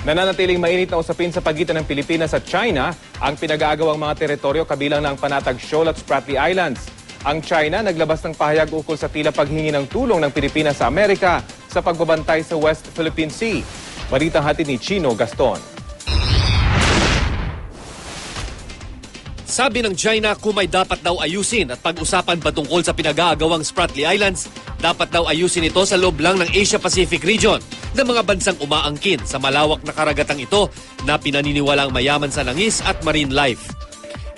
Nananatiling mainit na usapin sa pagitan ng Pilipinas at China ang pinag-aagawang mga teritoryo kabilang ng Panatag Shoal at Spratly Islands. Ang China naglabas ng pahayag ukol sa tila paghingi ng tulong ng Pilipinas sa Amerika sa pagbabantay sa West Philippine Sea. Balitang hatid ni Chino Gaston. Sabi ng China kung may dapat daw ayusin at pag-usapan patungkol sa pinag-aagawang Spratly Islands, dapat daw ayusin ito sa loob lang ng Asia-Pacific region ng mga bansang umaangkin sa malawak na karagatang ito na pinaniniwalang mayaman sa langis at marine life.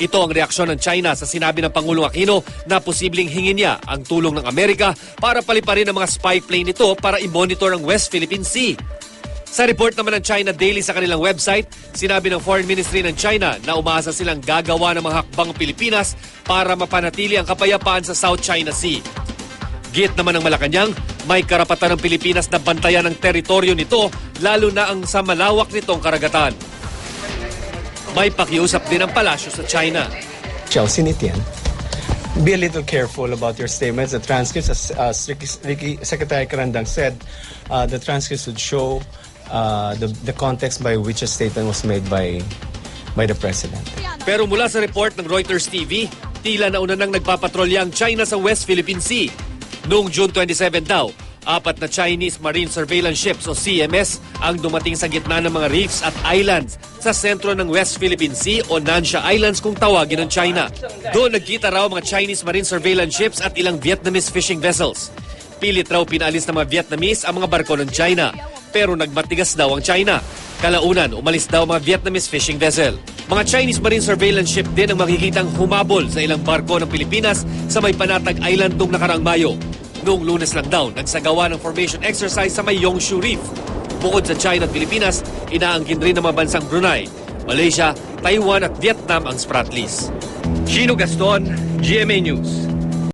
Ito ang reaksyon ng China sa sinabi ng Pangulong Aquino na posibleng hingin niya ang tulong ng Amerika para paliparin ang mga spy plane nito para i-monitor ang West Philippine Sea. Sa report naman ng China Daily sa kanilang website, sinabi ng Foreign Ministry ng China na umaasa silang gagawa ng mga hakbang ang Pilipinas para mapanatili ang kapayapaan sa South China Sea. Git naman ng Malacanang, may karapatan ng Pilipinas na bantayan ang teritoryo nito lalo na ang sa malawak nitong karagatan. May pakiusap din ang palasyo sa China. Chelsea Nitian. Be a little careful about your statements. The transcripts, as, Ricky, Secretary Karandang said, uh, the transcripts would show uh, the, the context by which a statement was made by, by the President. Pero mula sa report ng Reuters TV, tila nauna nang nagpapatrolya ang China sa West Philippine Sea. Noong June 27 daw, apat na Chinese Marine Surveillance Ships o CMS ang dumating sa gitna ng mga reefs at islands sa sentro ng West Philippine Sea o Nansha Islands kung tawagin ng China. Doon nagkita raw mga Chinese Marine Surveillance Ships at ilang Vietnamese fishing vessels. Pilit raw pinalis ng mga Vietnamese ang mga barko ng China. Pero nagmatigas daw ang China. Kalaunan, umalis daw mga Vietnamese fishing vessel. Mga Chinese Marine Surveillance Ship din ang makikitang humabol sa ilang barko ng Pilipinas sa may Panatag Island noong nakaraang Mayo. Noong lunes lang daw, nagsagawa ng formation exercise sa may Yongshu Reef. Bukod sa China at Pilipinas, inaangkin rin ng mga bansang Brunei, Malaysia, Taiwan at Vietnam ang Spratlys. Gino Gaston, GMA News.